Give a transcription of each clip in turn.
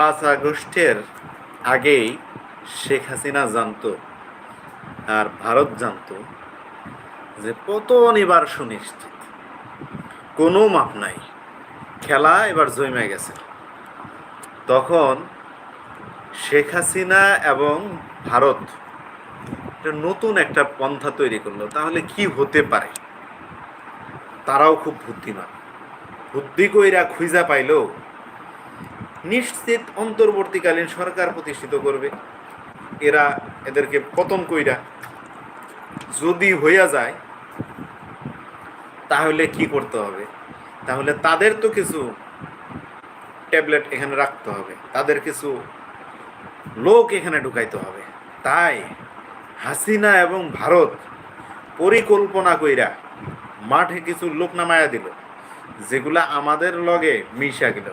পাঁচ আগস্টের আগেই শেখ হাসিনা জানতো আর ভারত জানতো যে পতন এবার সুনিশ্চিত। কোনো মাপ নাই। খেলা এবার জমে গেছে। তখন শেখ হাসিনা এবং ভারত নতুন একটা পন্থা তৈরি করল। তাহলে কি হতে পারে? তারাও খুব বুদ্ধিমান। বুদ্ধি কইরা খুঁজা পাইলো নিশ্চিত অন্তর্বর্তীকালীন সরকার প্রতিষ্ঠিত করবে। এরা এদেরকে পতন কইরা যদি হইয়া যায়, তাহলে কি করতে হবে? তাহলে তাদের তো কিছু ট্যাবলেট এখানে রাখতে হবে। তাদের কিছু লোক এখানে ঢুকাইতে হবে। তাই হাসিনা এবং ভারত পরিকল্পনা কইরা মাঠে কিছু লোক নামায়া দিল, যেগুলা আমাদের লগে মিশা গেল।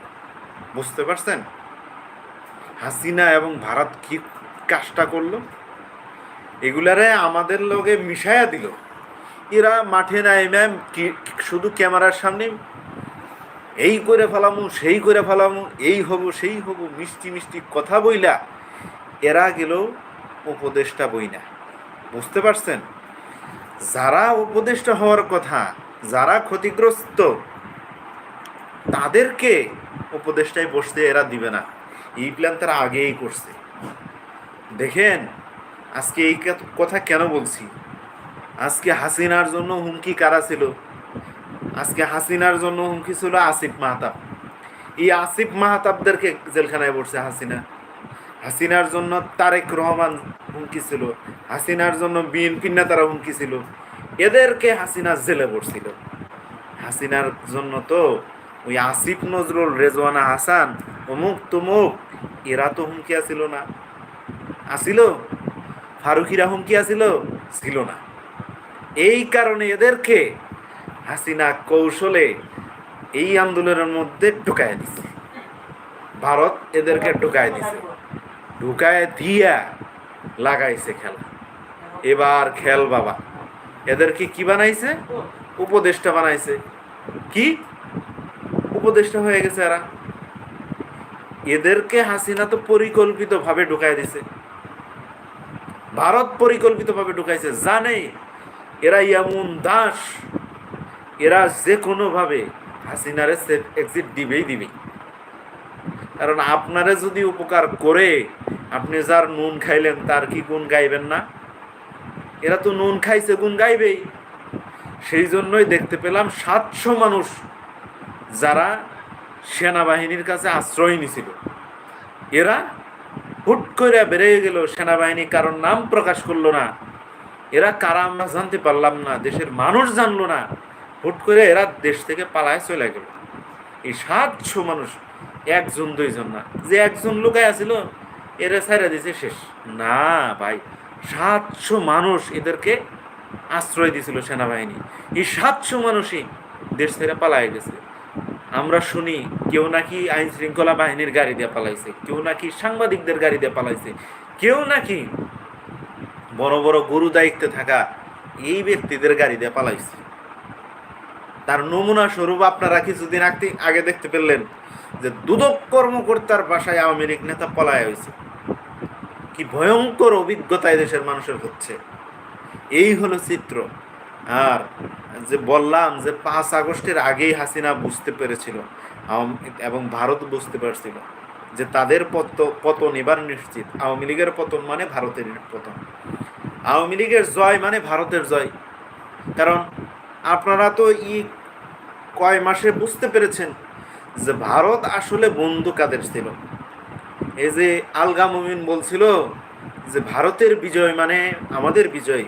বুঝতে পারছেন? হাসিনা এবং ভারত কি কাজটা করল? এগুলারে আমাদের লগে মিশায়া দিল। এরা মাঠে নাই ম্যাম শুধু ক্যামেরার সামনে, এই করে ফেলামু, সেই করে ফেলামু, এই হব, সেই হব, মিষ্টি মিষ্টি কথা বইলা এরা গেল উপদেশটা বই না বুঝতে পারছেন? যারা উপদেষ্টা হওয়ার কথা, যারা ক্ষতিগ্রস্ত, তাদেরকে উপদেষ্টায় বসতে এরা দিবে না। এই প্ল্যান তারা আগেই করছে। দেখেন, আজকে এই কথা কেন বলছি? আজকে হাসিনার জন্য হুমকি কারা ছিল? আজকে হাসিনার জন্য হুমকি ছিল আসিফ মাহতাব। এই আসিফ মাহতাবদেরকে জেলখানায় পড়ছে হাসিনা। হাসিনার জন্য তারেক রহমান হুমকি ছিল। হাসিনার জন্য বিএনপির নেতারা হুমকি ছিল। এদেরকে হাসিনা জেলে পড়ছিল হাসিনার জন্য তো ওই আসিফ নজরুল, রেজওয়ানা হাসান, অমুক তমুক, এরা তো হুমকি আসিল না। আসিল? ফারুকিরা হুমকি আসিল? ছিল না। এই কারণে এদেরকে হাসিনা কৌশলে এই আন্দোলনের মধ্যে ঢুকায় দিছে। ভারত এদেরকে ঢুকায় দিছে। ঢুকায় দিয়া লাগাইছে খেলা। এবার খেল বাবা। এদেরকে কি বানাইছে? উপদেষ্টা বানাইছে। কি? উপদেষ্টা হয়ে গেছে এরা। এদেরকে হাসিনা তো পরিকল্পিতভাবে ঢুকায় দিছে। ভারত পরিকল্পিতভাবে ঢুকাইছে, জানে? এরা এমন দাস। এরা যে কোনোভাবে হাসিনারে এক্সিট দিবেই দিবে কারণ আপনারে যদি উপকার করে, আপনি যার নুন খাইলেন তার কি গুণ গাইবেন না? এরা তো নুন খাইছে, গুণ গাইবেই। সেই জন্যই দেখতে পেলাম সাতশো মানুষ যারা সেনাবাহিনীর কাছে আশ্রয় নিছিল, এরা হুট করে বেড়ে গেল সেনাবাহিনী, কারণ নাম প্রকাশ করল না। এরা কারা আমরা জানতে পারলাম না, দেশের মানুষ জানলো না। হুট করে এরা দেশ থেকে পালায় চলে গেল। এই সাতশো মানুষ, একজন, দুইজন না, যে একজন লোকায় আছিল, এরা ছাইরা দিছে শেষ। না ভাই, সাতশো মানুষ এদেরকে আশ্রয় দিয়েছিল সেনাবাহিনী। এই সাতশো মানুষই দেশ থেকে পালায় গেছে। আমরা শুনি কেউ নাকি আইন শৃঙ্খলা বাহিনীর গাড়ি দিয়ে পালাইছে, কেউ নাকি সাংবাদিকদের গাড়ি দিয়ে পালাইছে, কেউ নাকি বড় বড় গুরু দায়িত্বে থাকা এই ব্যক্তিদের গাড়ি দিয়ে পালাইছে। তার নমুনা স্বরূপ আপনারা কিছুদিন আগে আগে দেখতে পেলেন যে দুদক কর্মকর্তার বাসায় আওয়ামী লীগ নেতা পলায় হয়েছে। কি ভয়ঙ্কর অভিজ্ঞতা দেশের মানুষের হচ্ছে। এই হলো চিত্র। আর যে বললাম যে পাঁচ আগস্টের আগেই হাসিনা বুঝতে পেরেছিল এবং ভারত বুঝতে পারছিল যে তাদের পত, পতন এবার নিশ্চিত। আওয়ামী লীগের পতন মানে ভারতের পতন। আওয়ামী লীগের জয় মানে ভারতের জয়। কারণ আপনারা তো ই কয় মাসে বুঝতে পেরেছেন যে ভারত আসলে বন্ধু কাদের ছিল? এই যে আলগা মুমিন বলছিল যে ভারতের বিজয় মানে আমাদের বিজয়।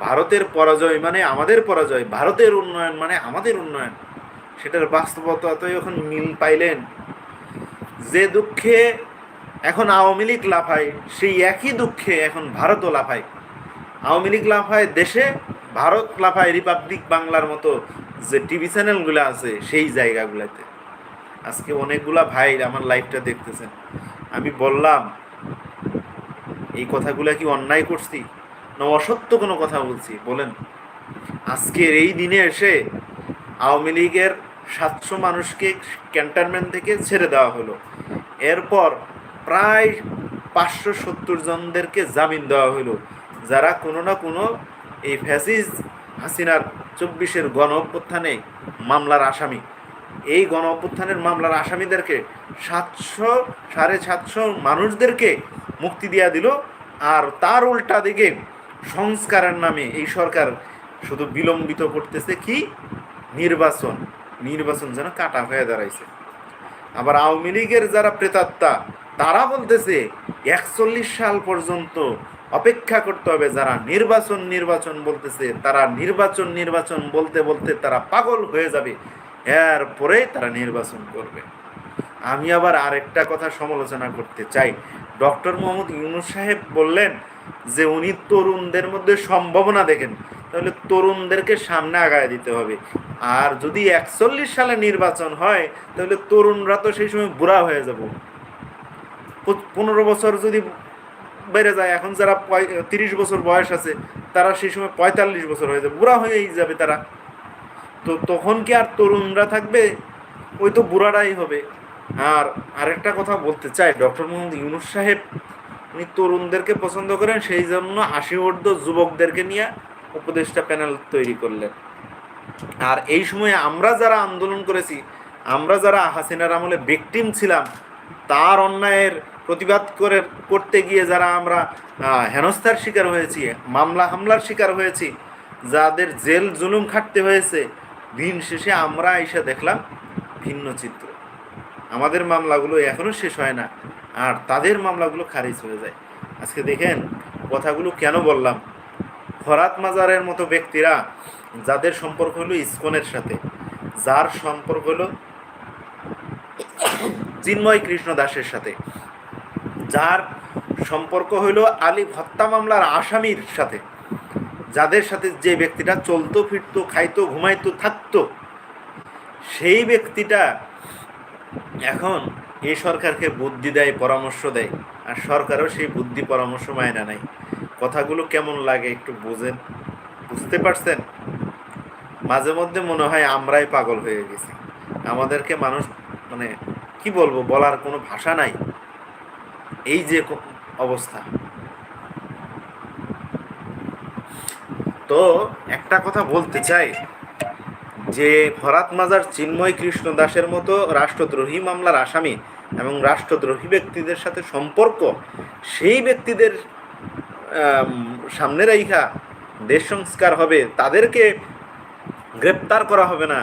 ভারতের পরাজয় মানে আমাদের পরাজয়, ভারতের উন্নয়ন মানে আমাদের উন্নয়ন। সেটার বাস্তবতা তো এখন মিল পাইলেন। যে দুঃখে এখন আওয়ামী লীগ লাফায়, সেই একই দুঃখে এখন ভারতও লাফায়। আওয়ামী লীগ লাফায়, দেশে ভারত লাফায় রিপাবলিক বাংলার মতো যে টিভি চ্যানেলগুলো আছে, সেই জায়গাগুলোতে। আজকে অনেকগুলা ভাই আমার লাইভটা দেখতেছেন। আমি বললাম, এই কথাগুলা কি অন্যায় করছি? না, অসত্য কোনো কথা বলছি, বলেন। আজকের এই দিনে এসে আওয়ামী লীগের সাতশো মানুষকে ক্যান্টনমেন্ট থেকে ছেড়ে দেওয়া হলো। এরপর প্রায় পাঁচশো সত্তর জনদেরকে জামিন দেওয়া হলো, যারা কোনো না কোনো এই ফ্যাসিস হাসিনার চব্বিশের গণ অভ্যুত্থানে মামলার আসামি। এই গণ অভ্যুত্থানের মামলার আসামিদেরকে সাতশো, সাড়ে সাতশো মানুষদেরকে মুক্তি দিয়া দিল, আর তার উল্টা দিকে সংস্কারের নামে এই সরকার শুধু বিলম্বিত করতেছে কি? নির্বাচন। নির্বাচন যেন কাটা হয়ে দাঁড়াইছে। আবার আওয়ামী লীগের যারা প্রেতাত্মা, তারা বলতেছে, একচল্লিশ সাল পর্যন্ত অপেক্ষা করতে হবে যারা নির্বাচন নির্বাচন বলতেছে, তারা নির্বাচন নির্বাচন বলতে বলতে তারা পাগল হয়ে যাবে। এরপরে তারা নির্বাচন করবে। আমি আবার আরেকটা কথা সমালোচনা করতে চাই। ডক্টর মোহাম্মদ ইউনুস সাহেব বললেন যে উনি তরুণদের মধ্যে সম্ভাবনা দেখেন, তাহলে তরুণদেরকে সামনে আগায় দিতে হবে। আর যদি একচল্লিশ সালে নির্বাচন হয়, তাহলে তরুণরা তো সেই সময় বুড়া হয়ে যাব। পনেরো বছর যদি বেড়ে যায়, এখন যারা তিরিশ বছর বয়স আছে, তারা সেই সময় পঁয়তাল্লিশ বছর হয়ে যাবে, বুড়া হয়েই যাবে তারা। তো তখন কি আর তরুণরা থাকবে? ওই তো বুড়ারাই হবে। আর আরেকটা কথা বলতে চাই, ডক্টর মোহাম্মদ ইউনুস সাহেব উনি তরুণদেরকে পছন্দ করেন, সেই জন্য আশি ঊর্ধ্ব যুবকদেরকে নিয়ে উপদেষ্টা প্যানেল তৈরি করলেন। আর এই সময়ে আমরা যারা আন্দোলন করেছি, আমরা যারা হাসিনার আমলে ভিকটিম ছিলাম, তার অন্যায়ের প্রতিবাদ করে, করতে গিয়ে যারা আমরা হেনস্থার শিকার হয়েছি, মামলা হামলার শিকার হয়েছি, যাদের জেল জুলুম খাটতে হয়েছে, দিন শেষে আমরা এসে দেখলাম ভিন্ন চিত্র। আমাদের মামলাগুলো এখনও শেষ হয় না। আর তাদের মামলাগুলো খারিজ হয়ে যায়। আজকে দেখেন কথাগুলো কেন বললাম? ফরাত মাজারের মতো ব্যক্তিরা যাদের সম্পর্ক হলো ইসকনের সাথে, যার সম্পর্ক হলো চিন্ময় কৃষ্ণ দাসের সাথে, যার সম্পর্ক হইল আলিফ হত্যা মামলার আসামির সাথে, যাদের সাথে যে ব্যক্তিটা চলতো, ফিরতো, খাইতো, ঘুমাইতো, থাকতো, সেই ব্যক্তিটা এখন এই সরকারকে বুদ্ধি দেয়, পরামর্শ দেয়, আর সরকারও সেই বুদ্ধি, পরামর্শ মায়না নাই কথাগুলো কেমন লাগে একটু বোঝেন? বুঝতে পারছেন? মাঝে মধ্যে মনে হয় আমরাই পাগল হয়ে গেছি। আমাদেরকে মানুষ মানে কি বলব, বলার কোনো ভাষা নাই। এই যে অবস্থা। তো একটা কথা বলতে চাই। যে ফরাত মাজার চিন্ময় কৃষ্ণ দাসের মতো রাষ্ট্রদ্রোহী মামলার আসামি এবং রাষ্ট্রদ্রোহী ব্যক্তিদের সাথে সম্পর্ক, সেই ব্যক্তিদের সামনে রাইখা দেশ সংস্কার হবে, তাদেরকে গ্রেপ্তার করা হবে না।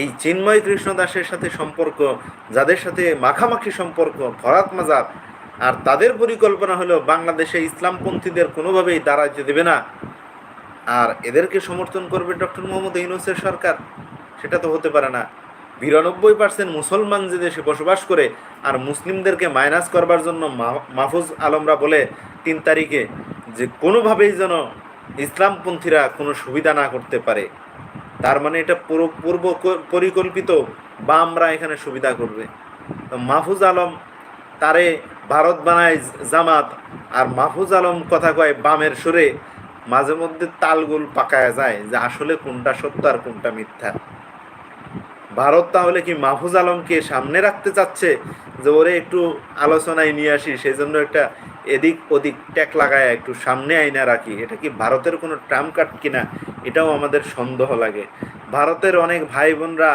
এই চিন্ময় কৃষ্ণ দাসের সাথে সম্পর্ক, যাদের সাথে মাখামাখি সম্পর্ক, ফরাত মাজার, আর তাদের পরিকল্পনা হলো বাংলাদেশে ইসলামপন্থীদের কোনোভাবেই দাঁড়াতে দেবে না। আর এদেরকে সমর্থন করবে ডক্টর মোহাম্মদ ইউনুসের সরকার, সেটা তো হতে পারে না। বিরানব্বই পার্সেন্ট মুসলমান যে দেশে বসবাস করে আর মুসলিমদেরকে মাইনাস করবার জন্য মাহফুজ আলমরা বলে তিন তারিখে যে কোনোভাবেই যেন ইসলামপন্থীরা কোনো সুবিধা না করতে পারে। তার মানে এটা পুরো, পূর্ব পরিকল্পিত বা আমরা এখানে সুবিধা করবে। তো মাহফুজ আলম তারে ভারত বানায় জামাত, আর মাহফুজ আলম কথা কয় বামের সুরে। মাঝে মধ্যে তালগুল পাকায়া যায় যে আসলে কোনটা সত্য আর কোনটা মিথ্যা। ভারত তাহলে কি মাহফুজ আলমকে সামনে রাখতে চাচ্ছে? যে ওরে একটু আলোচনায় নিয়ে আসি সেই জন্য একটা এদিক ওদিক ট্যাক লাগায় একটু সামনে আইনা রাখি। এটা কি ভারতের কোনো ট্রাম কার্ড কিনা? এটাও আমাদের সন্দেহ লাগে। ভারতের অনেক ভাই বোনরা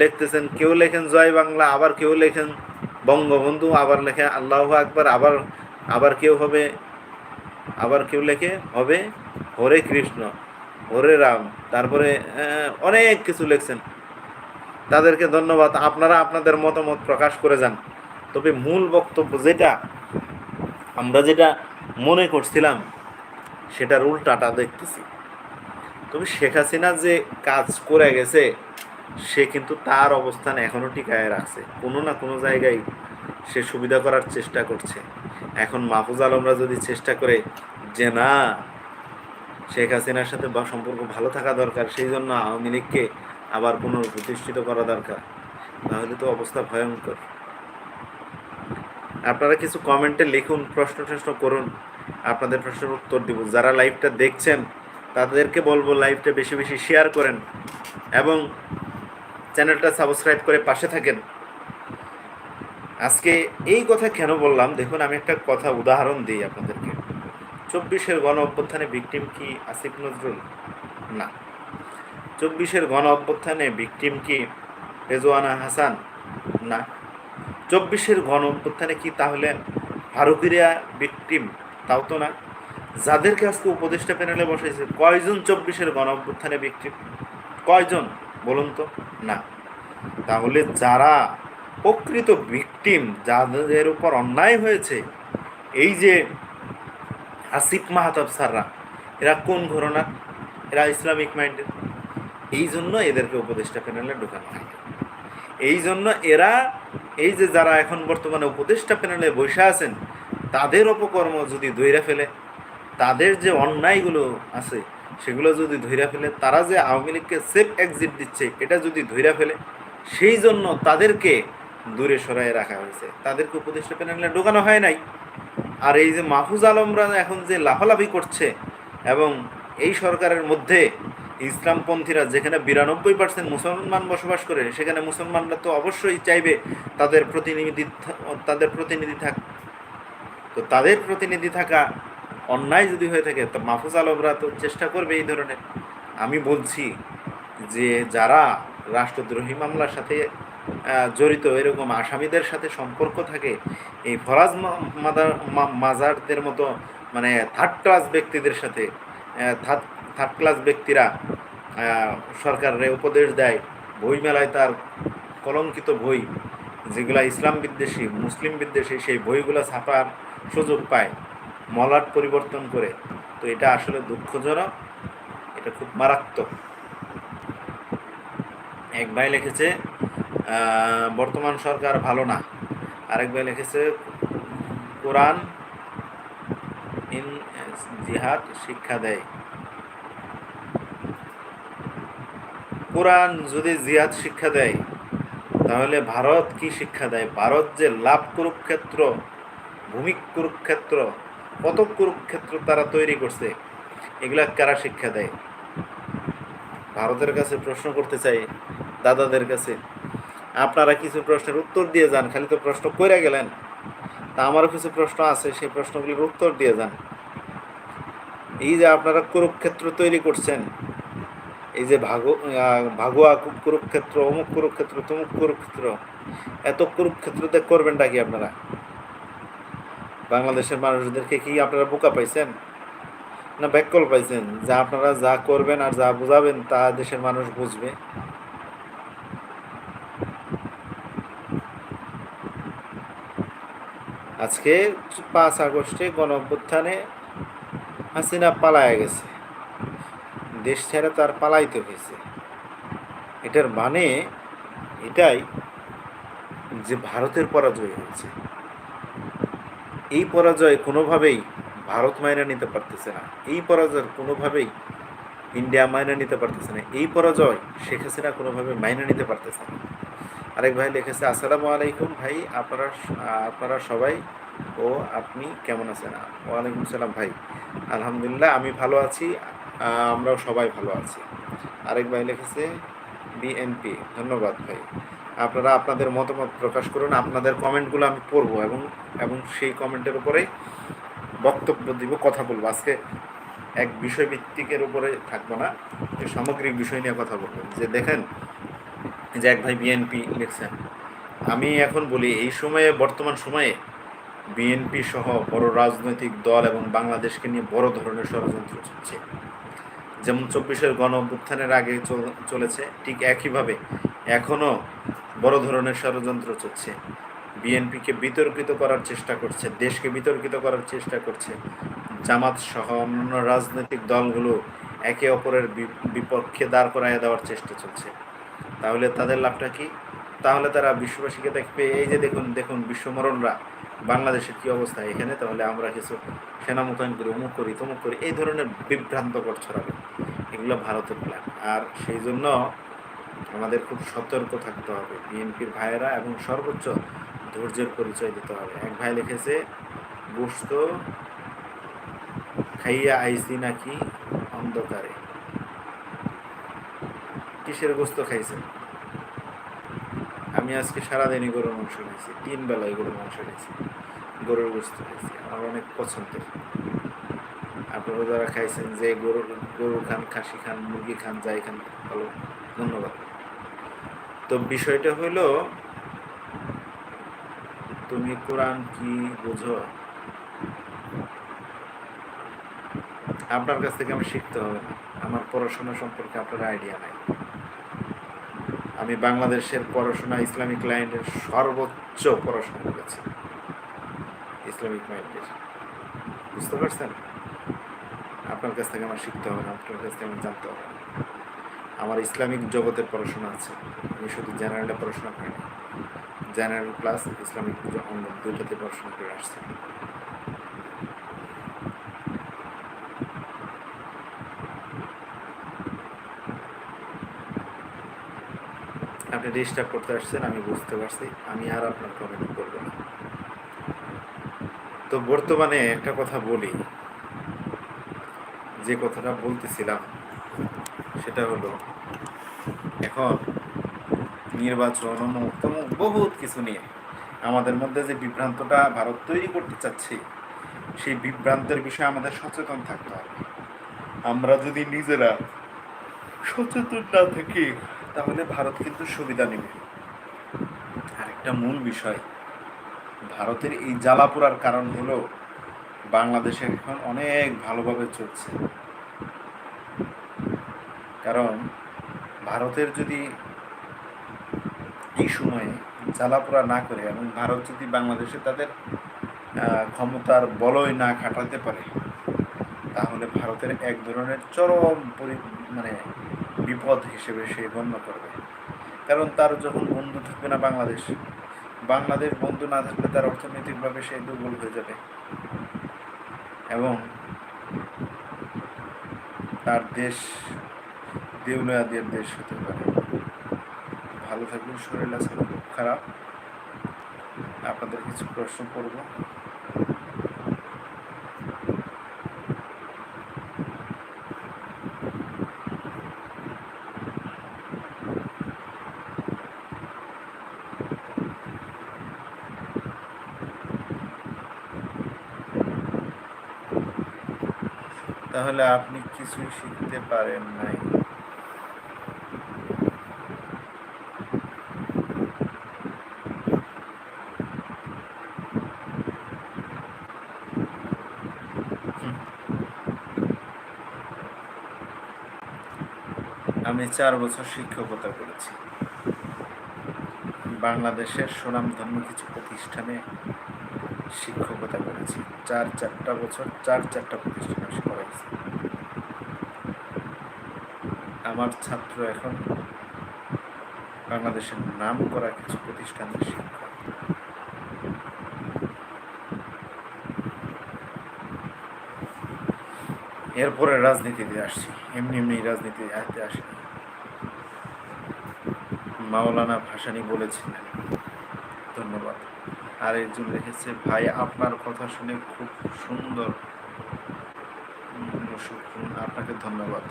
লিখতেছেন, কেউ লেখেন জয় বাংলা, আবার কেউ লেখেন বঙ্গবন্ধু, আবার লেখেন আল্লাহ আকবার, আবার আবার কেউ হবে আবার কেউ লেখে, হবে, হরে কৃষ্ণ, হরে রাম। তারপরে অনেক কিছু লেখছেন। তাদেরকে ধন্যবাদ। আপনারা আপনাদের মতামত প্রকাশ করে যান। তবে মূল বক্তব্য যেটা, আমরা যেটা মনে করছিলাম, সেটার উল্টাটা দেখতেছি। তবে শেখ হাসিনা যে কাজ করে গেছে, সে কিন্তু তার অবস্থান এখনও টিকায় রাখছে। কোনো না কোনো জায়গায় সে সুবিধা করার চেষ্টা করছে। এখন মাহফুজ আলমরা যদি চেষ্টা করে যে না, শেখ হাসিনার সাথে বা সম্পর্ক ভালো থাকা দরকার, সেই জন্য আওয়ামী লীগকে আবার পুনঃপ্রতিষ্ঠিত করা দরকার, তাহলে তো অবস্থা ভয়ঙ্কর। আপনারা কিছু কমেন্টে লিখুন, প্রশ্ন টশ্ন করুন, আপনাদের প্রশ্নের উত্তর দিব। যারা লাইভটা দেখছেন, তাদেরকে বলব লাইভটা বেশি বেশি শেয়ার করেন এবং চ্যানেলটা সাবস্ক্রাইব করে পাশে থাকেন। আজকে এই কথা কেন বললাম? দেখুন, আমি একটা কথা উদাহরণ দিই আপনাদেরকে। চব্বিশের গণ অভ্যুত্থানে ভিকটিম কি আসিফ নজরুল? না। চব্বিশের গণ অভ্যুত্থানে ভিকটিম কি রেজওয়ানা হাসান? না। চব্বিশের গণ অভ্যুত্থানে কি তাহলে ফারুকিরিয়া ভিকটিম তাও তো না। যাদেরকে আজকে উপদেষ্টা প্যানেলে বসেছে, কয়জন চব্বিশের গণ অভ্যুত্থানে ভিকটিম কয়জন? বলুন তো। না। তাহলে যারা প্রকৃত ভিকটিম যাদের উপর অন্যায় হয়েছে, এই যে আসিফ মাহাতাব স্যাররা, এরা কোন ঘটনা এরা ইসলামিক মাইন্ডের এই জন্য এদেরকে উপদেষ্টা প্যানেলে ঢোকানো হয়। এই জন্য এরা, এই যে যারা এখন বর্তমানে উপদেষ্টা প্যানেলে বসে আছেন, তাদের অপকর্ম যদি ধৈরা ফেলে, তাদের যে অন্যায়গুলো আছে, সেগুলো যদি ধৈরা ফেলে, তারা যে আওয়ামী লীগকে সেফ এক্সিট দিচ্ছে, এটা যদি ধৈরা ফেলে, সেই জন্য তাদেরকে দূরে সরাই রাখা হয়েছে। তাদেরকে উপদেষ্টা প্যানেলে ঢোকানো হয় নাই। আর এই যে মাহফুজ আলমরা এখন যে লাফালাফি করছে এবং এই সরকারের মধ্যে ইসলামপন্থীরা যেখানে বিরানব্বই পার্সেন্ট মুসলমান বসবাস করে, সেখানে মুসলমানরা তো অবশ্যই চাইবে তাদের প্রতিনিধি তাদের প্রতিনিধি থাক। তো তাদের প্রতিনিধি থাকা অন্যায় যদি হয়ে থাকে, তো মাহফুজ আলমরা তো চেষ্টা করবে এই ধরনের। আমি বলছি যে যারা রাষ্ট্রদ্রোহী মামলার সাথে জড়িত এরকম আসামিদের সাথে সম্পর্ক থাকে, এই ফরাজ মাজারদের মতো মানে থার্ড ক্লাস ব্যক্তিদের সাথে থার্ড ক্লাস ব্যক্তিরা সরকারের উপদেশ দেয়। বই মেলায় তার কলঙ্কিত বই, যেগুলা ইসলাম বিদ্বেষী, মুসলিম বিদ্বেষী, সেই বইগুলো ছাপার সুযোগ পায়, মলাট পরিবর্তন করে। তো এটা আসলে দুঃখজনক, এটা খুব মারাত্মক। এক ভাই লিখেছে বর্তমান সরকার ভালো না। আরেক ভাই লিখেছে, কোরআন ইন জিহাদ শিক্ষা দেয়। কোরআন যদি জিহাদ শিক্ষা দেয়, তাহলে ভারত কি শিক্ষা দেয়? ভারত যে লাভ কুরুক্ষেত্র, ভূমি কুরুক্ষেত্র, কত কুরুক্ষেত্র তারা তৈরি করছে, এগুলা কারা শিক্ষা দেয়? ভারতের কাছে প্রশ্ন করতে চাই, দাদাদের কাছে। আপনারা কিছু প্রশ্নের উত্তর দিয়ে যান, খালি তো প্রশ্ন করে গেলেন। তা আমারও কিছু প্রশ্ন আছে, সেই প্রশ্নগুলির উত্তর দিয়ে যান। এই যে আপনারা কুরুক্ষেত্র তৈরি করছেন, এই যে ভাগ ভাগুয়া কুরুক্ষেত্র, অমুক কুরুক্ষেত্র, তমুক কুরুক্ষেত্র, এত কুরুক্ষেত্রতে করবেনটা কি আপনারা? বাংলাদেশের মানুষদেরকে কি আপনারা বোকা পাইছেন? না ব্যাককল পাইছেন, যা আপনারা যা করবেন আর যা বোঝাবেন তা দেশের মানুষ বুঝবে। আজকে পাঁচ আগস্টে গণ অভ্যুত্থানে হাসিনা পালায় গেছে। দেশ ছেড়ে তার পালাইতে হয়েছে এটার মানে এটাই যে ভারতের পরাজয় হয়েছে। এই পরাজয় কোনোভাবেই ভারত মাইনে নিতে পারতেছে না। এই পরাজয় কোনোভাবেই ইন্ডিয়া মাইনে নিতে পারতেছে না। এই পরাজয় শেখ হাসিনা কোনোভাবে মাইনে নিতে পারতেছে না। আরেক ভাই লিখেছে, আসসালামু আলাইকুম ভাই, আপনারা আপনারা সবাই ও আপনি কেমন আছেন? ওয়ালাইকুম সালাম ভাই। আলহামদুলিল্লাহ, আমি ভালো আছি আমরাও সবাই ভালো আছি। আরেক ভাই লিখেছে, বিএনপি, ধন্যবাদ ভাই। আপনারা আপনাদের মতামত প্রকাশ করুন, আপনাদের কমেন্টগুলো আমি পড়ব এবং এবং সেই কমেন্টের উপরে বক্তব্য দিব, কথা বলব। আজকে এক বিষয় ভিত্তিকের উপরে থাকব না সামগ্রিক বিষয় নিয়ে কথা বলব। যে দেখেন যে এক ভাই বিএনপি লিখছেন। আমি এখন বলি, এই সময়ে, বর্তমান সময়ে বিএনপি সহ বড় রাজনৈতিক দল এবং বাংলাদেশকে নিয়ে বড় ধরনের ষড়যন্ত্র চলছে। যেমন চব্বিশের গণ অভ্যুত্থানের আগে চল- চলেছে, ঠিক একইভাবে এখনও বড় ধরনের ষড়যন্ত্র চলছে। বিএনপিকে বিতর্কিত করার চেষ্টা করছে, দেশকে বিতর্কিত করার চেষ্টা করছে। জামাত সহ অন্যান্য রাজনৈতিক দলগুলো একে অপরের বিপক্ষে দাঁড় করায় দেওয়ার চেষ্টা চলছে। তাহলে তাদের লাভটা কি? তাহলে তারা বিশ্ববাসীকে দেখবে, এই যে দেখুন দেখুন বিশ্বমরণরা, বাংলাদেশের কি অবস্থা এখানে? তাহলে আমরা কিছু সেনা মোতায়েন করি, অমুক করি, তমুক করি, এই ধরনের বিভ্রান্তকর ছড়াবে। এগুলো ভারতের প্ল্যান আর সেই জন্য আমাদের খুব সতর্ক থাকতে হবে। বিএনপির ভাইয়েরা এবং সর্বোচ্চ ধৈর্যের পরিচয় দিতে হবে। এক ভাই লিখেছে গোস্ত খাইয়া আইসি নাকি অন্ধকারে? কিসের গোস্ত খাইছেন আমি আজকে সারাদিনই গরুর মাংস নিয়েছি তিন বেলায় গরুর মাংস নিয়েছি গরুর গোস্ত নিয়েছি আমার অনেক পছন্দের। আপনারা যারা খাইছেন, যে গরু গরু খান, খাসি খান, মুরগি খান, যাই খান, ভালো, ধন্যবাদ। তো বিষয়টা হইল, তুমি কোরআন কি বুঝো? আপনার কাছ থেকে আমি শিখতে হবে আমার পড়াশোনা সম্পর্কে আপনার আইডিয়া নাই। আমি বাংলাদেশের পড়াশোনা ইসলামিক লাইনের সর্বোচ্চ পড়াশোনা করেছি। ইসলামিক মাইন্ডের। বুঝতে পারছেন? আপনার কাছ থেকে আমার শিখতে হবে না, আপনার কাছ থেকে আমার জানতে হবে না। আমার ইসলামিক জগতের পড়াশোনা আছে। আমি শুধু জেনারেলে পড়াশোনা করিনি জেনারেল প্লাস ইসলামিক অঙ্গ দুইটাতে পড়াশোনা করে আসছি। আপনি ডিস্টার্ব করতে আসছেন, আমি বুঝতে পারছি। আমি আর আপনার কমেন্ট করব না। তো বর্তমানে একটা কথা বলি। যে কথাটা বলতেছিলাম, সেটা হলো, এখন নির্বাচন অমুক তমুক বহুত কিছু নিয়ে আমাদের মধ্যে যে বিভ্রান্তটা ভারত তৈরি করতে চাচ্ছে, সেই বিভ্রান্তের বিষয়ে আমাদের সচেতন থাকতে হবে। আমরা যদি নিজেরা সচেতন না থাকি তাহলে ভারত কিন্তু সুবিধা নেবে। আরেকটা মূল বিষয়, ভারতের এই জ্বালাপোড়ার কারণ হলো বাংলাদেশে এখন অনেক ভালোভাবে চলছে। কারণ ভারতের যদি এই সময়ে জ্বালাপোড়া না করে এবং ভারত যদি বাংলাদেশে তাদের ক্ষমতার বলয় না খাটাতে পারে, তাহলে ভারতের এক ধরনের চরম পরি মানে বিপদ হিসেবে সে গণ্য করবে। কারণ তার যখন বন্ধু থাকবে না বাংলাদেশ বাংলাদেশ বন্ধু না থাকলে তার অর্থনৈতিকভাবে সে দুর্বল হয়ে যাবে। এবং তার দেশ দেউলিয়াদের দেশ হতে পারে। ভালো থাকবেন, শরীর আছে খুব খারাপ। আপনাদের কিছু প্রশ্ন করব। তাহলে আপনি কিছুই শিখতে পারেন নাই। আমি চার বছর শিক্ষকতা করেছি। বাংলাদেশের সুনামধন্য কিছু প্রতিষ্ঠানে শিক্ষকতা করেছি। চার চারটা বছর, চার চারটা প্রতিষ্ঠানে করেছি আমার ছাত্র এখন বাংলাদেশের নাম করা কিছু প্রতিষ্ঠানের শিক্ষক। এরপরে রাজনীতিতে আসছি। এমনি এমনি রাজনীতি আসতে আসিনি মাওলানা ভাসানি বলেছিলেন, ধন্যবাদ। আর একজন লিখেছে, ভাই, আপনার কথা শুনে খুব সুন্দর আপনাকে ধন্যবাদ।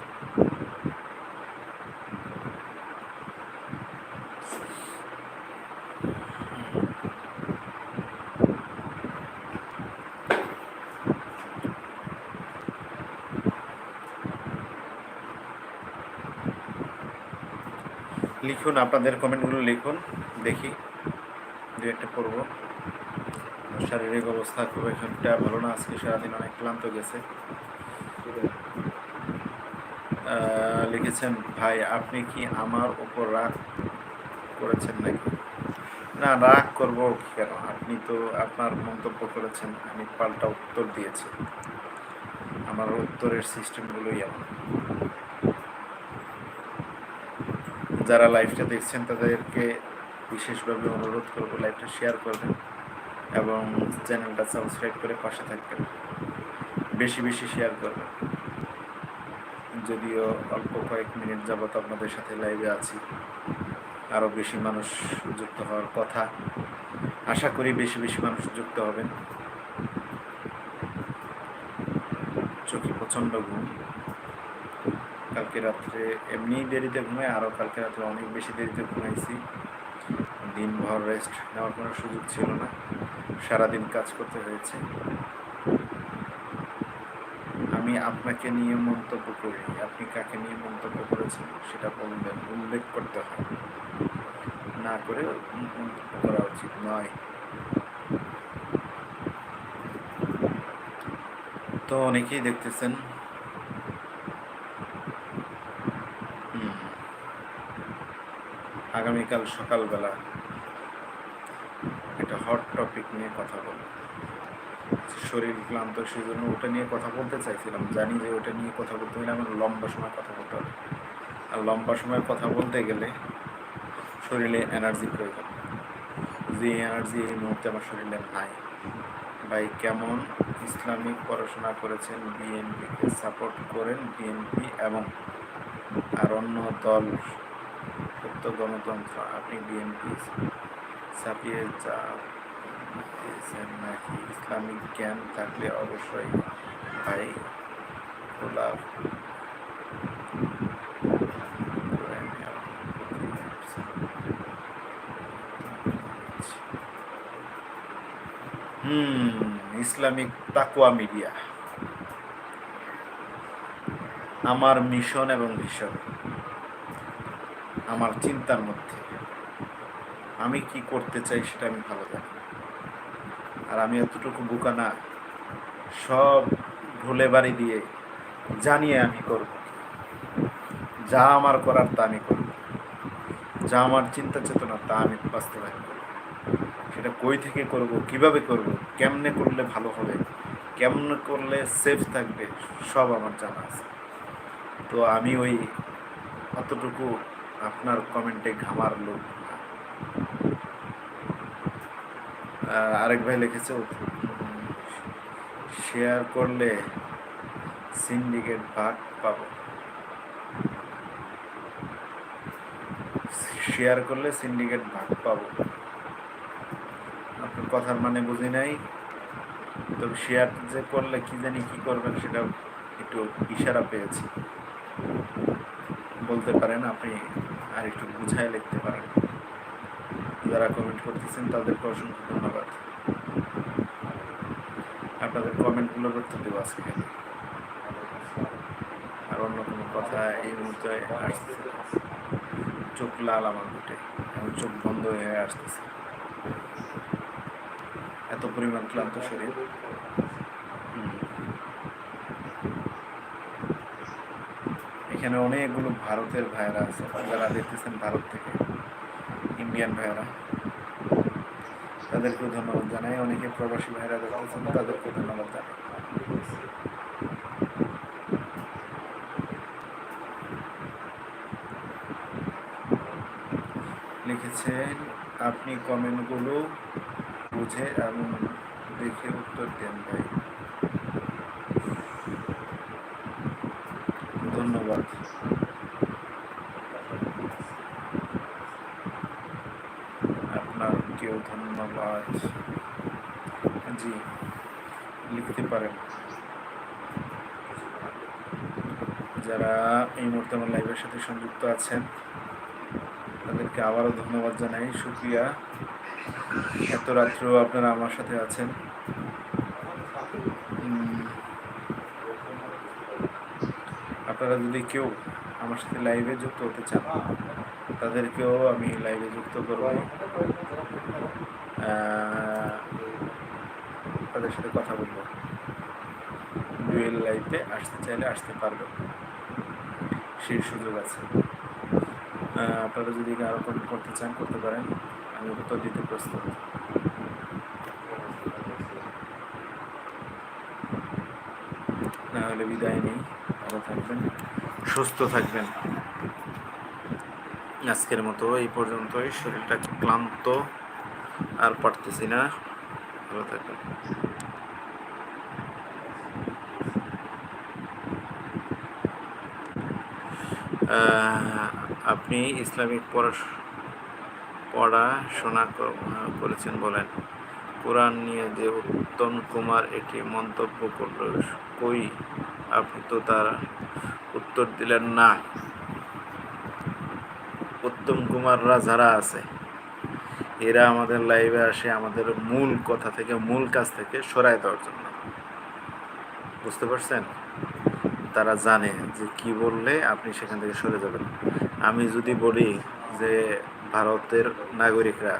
লিখুন, আপনাদের কমেন্টগুলো লিখুন, দেখি দু একটা পড়ব। শারীরিক অবস্থা খুব একটা ভালো না। আজকে সারাদিন অনেক ক্লান্ত গেছে। লিখেছেন, ভাই, আপনি কি আমার উপর রাগ করেছেন নাকি? না, রাগ করব কেন? আপনি তো আপনার মন্তব্য করেছেন, আমি পাল্টা উত্তর দিয়েছি। আমার উত্তরের সিস্টেমগুলোই এমন। যারা লাইভটা দেখছেন, তাদেরকে বিশেষভাবে অনুরোধ করব লাইভটা শেয়ার করবেন। এবং চ্যানেলটা সাবস্ক্রাইব করে পাশে থাকবেন। বেশি বেশি শেয়ার করবেন। যদিও অল্প কয়েক মিনিট যাবত আপনাদের সাথে লাইভে আছি। আরও বেশি মানুষ যুক্ত হওয়ার কথা। আশা করি বেশি বেশি মানুষ যুক্ত হবেন। চোখে প্রচণ্ড ঘুম। কালকে রাত্রে এমনি দেরিতে ঘুমাই, আরও কালকে রাত্রে অনেক বেশি দেরিতে ঘুমাইছি। দিনভর রেস্ট নেওয়ার কোনো সুযোগ ছিল না। সারাদিন কাজ করতে হয়েছে। আমি আপনাকে নিয়ে মন্তব্য করি। আপনি কাকে নিয়ে মন্তব্য করেছেন সেটা বলবেন, উল্লেখ করতে হয়। না করে মন্তব্য করা উচিত নয়। তো অনেকেই দেখতেছেন। আগামীকাল সকালবেলা হট টপিক নিয়ে কথা বলব। শরীর ক্লান্ত সেই জন্য ওটা নিয়ে কথা বলতে চাইছিলাম। জানি যে ওটা নিয়ে কথা বলতে গেলে আমার লম্বা সময় কথা বলতে হবে। আর লম্বা সময় কথা বলতে গেলে শরীরে এনার্জি প্রয়োজন। যে এনার্জি এই মুহূর্তে আমার শরীরে নাই। ভাই, কেমন? ইসলামিক পড়াশোনা করেছেন বিএনপিকে সাপোর্ট করেন বিএনপি এবং আর অন্য দল সত্য গণতন্ত্র। আপনি বিএনপি ছাপিয়ে যা দিয়েছেন নাকি ইসলামিক জ্ঞান থাকলে অবশ্যই ভাই এবং হুম, ইসলামিক তাকুয়া মিডিয়া। আমার মিশন এবং ভিশন, আমার চিন্তার মধ্যে। আমি কি করতে চাই সেটা আমি ভালো জানি আর আমি এতটুকু বোকা না। সব ভুলে বাড়ি দিয়ে জানিয়ে আমি করব। যা আমার করার তা আমি করব। যা আমার চিন্তা চেতনা তা আমি বাস্তবায়ন করব। সেটা কই থেকে করব, কীভাবে করব, কেমনে করলে ভালো হবে, কেমনে করলে সেফ থাকবে, সব আমার জানা আছে। তো আমি ওই অতটুকু আপনার কমেন্টে ঘামার লোক না আহ, আরেক ভাই লিখেছে শেয়ার করলে সিন্ডিকেট ভাগ পাবো। শেয়ার করলে সিন্ডিকেট ভাগ পাবো। আপনার কথার মানে বুঝি নাই? তবে শেয়ার যে করলে কি জানি কি করবেন সেটা একটু ইশারা পেয়েছি। বলতে পারেন, আপনি আর একটু বুঝায় লিখতে পারেন। যারা কমেন্ট করতেছেন, তাদেরকে অসংখ্য ধন্যবাদ। আপনাদের কমেন্টগুলোর উত্তর দেবো আজকে। আর অন্য কোনো কথা এই মুহূর্তে আসতেছে চোখ লাল আমার উঠে এবং চোখ বন্ধ হয়ে আসতেছে। এত পরিমাণ ক্লান্ত শরীর। এখানে অনেকগুলো ভারতের ভাইয়েরা আছে। যারা দেখতেছেন ভারত থেকে। ইন্ডিয়ান ভাইয়েরা। তাদেরকেও ধন্যবাদ জানাই। অনেকে প্রবাসী ভাইরা দেখতেছেন তাদেরকে ধন্যবাদ জানাই। লিখেছেন, আপনি কমেন্টগুলো বুঝে এবং দেখে উত্তর দেন ভাই ধন্যবাদ কেউ ধন্যবাদ জি, লিখতে পারেন। যারা এই মুহূর্তে আমার লাইভের সাথে সংযুক্ত আছেন, তাদেরকে আবারও ধন্যবাদ জানাই। সুপ্রিয়া, এত রাত্রেও আপনারা আমার সাথে আছেন। আপনারা যদি কেউ আমার সাথে লাইভে যুক্ত হতে চান, তাদেরকেও আমি লাইভে যুক্ত করব। তাদের সাথে কথা বলব। ডুয়েল লাইফে আসতে চাইলে আসতে পারবে। সেই সুযোগ আছে। আপনারা যদি আরও কমেন্ট করতে চান, করতে পারেন। আমি উত্তর দিতে প্রস্তুত। না হলে বিদায় নেই। ভালো থাকবেন। সুস্থ থাকবেন। আজকের মতো এই পর্যন্তই। শরীরটা ক্লান্ত। আর পারতেছি না। ভালো থাকবেন। আপনি ইসলামিক পড়াশ- পড়াশোনা করেছেন বলেন। কোরআন নিয়ে যে উত্তম কুমার এটি মন্তব্য করল, কই? আপনি তো তার উত্তর দিলেন না। উত্তম কুমাররা যারা আছে এরা আমাদের লাইভে আসে, আমাদের মূল কথা থেকে, মূল কাজ থেকে সরায় দেওয়ার জন্য। বুঝতে পারছেন? তারা জানে যে কি বললে আপনি সেখান থেকে সরে যাবেন। আমি যদি বলি যে ভারতের নাগরিকরা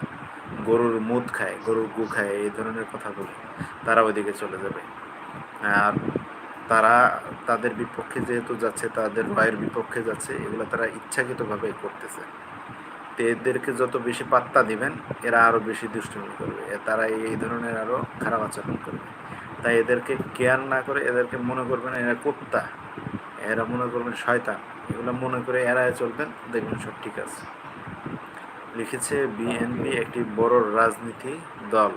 গরুর মুদ খায়, গরুর গু খায়, এই ধরনের কথা বলি, তারা ওইদিকে চলে যাবে। আর তারা তাদের বিপক্ষে যেহেতু যাচ্ছে, তাদের ভাইয়ের বিপক্ষে যাচ্ছে, এগুলো তারা ইচ্ছাকৃতভাবে করতেছে। তো এদেরকে যত বেশি পাত্তা দিবেন, এরা আরও বেশি দুষ্টুমি করবে। তারা এই ধরনের আরও খারাপ আচরণ করবে। তাই এদেরকে কেয়ার না করে এদেরকে মনে করবেন এরা কুত্তা। এরা মনে করবেন শয়তান। এগুলো মনে করে এড়ায় চলবেন, দেখবেন সব ঠিক আছে। লিখেছে, বিএনপি একটি বড় রাজনীতি দল।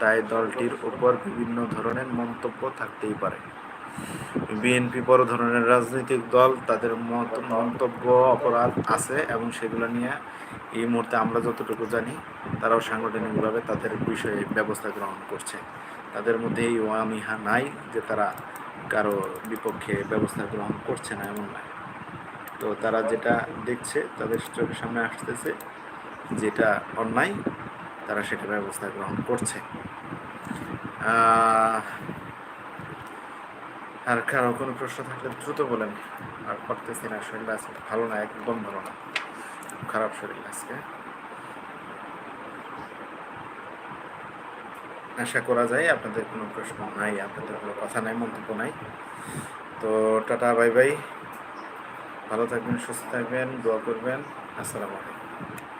তাই দলটির উপর বিভিন্ন ধরনের মন্তব্য থাকতেই পারে। বিএনপি বড় ধরনের রাজনৈতিক দল, তাদের মত, মন্তব্য, অপরাধ আছে এবং সেগুলো নিয়ে এই মুহূর্তে আমরা যতটুকু জানি, তারাও সাংগঠনিকভাবে তাদের বিষয়ে ব্যবস্থা গ্রহণ করছে। তাদের মধ্যে এই ওয়ামিহা নাই যে তারা কারও বিপক্ষে ব্যবস্থা গ্রহণ করছে না, এমন নয়। তো তারা যেটা দেখছে, তাদের চোখের সামনে আসতেছে যেটা অন্যায়, তারা সেটা ব্যবস্থা গ্রহণ করছে। আর কারও কোনো প্রশ্ন থাকলে দ্রুত বলেন। আর করতেছি না শরীরটা আজকে ভালো না, একদম ভালো না। খারাপ শরীর আজকে। আশা করা যায় আপনাদের কোনো প্রশ্ন নাই, আপনাদের কোনো কথা নাই, মন্তব্য নাই। তো টাটা, বাই বাই। ভালো থাকবেন, সুস্থ থাকবেন, দোয়া করবেন। আসসালামু আলাইকুম।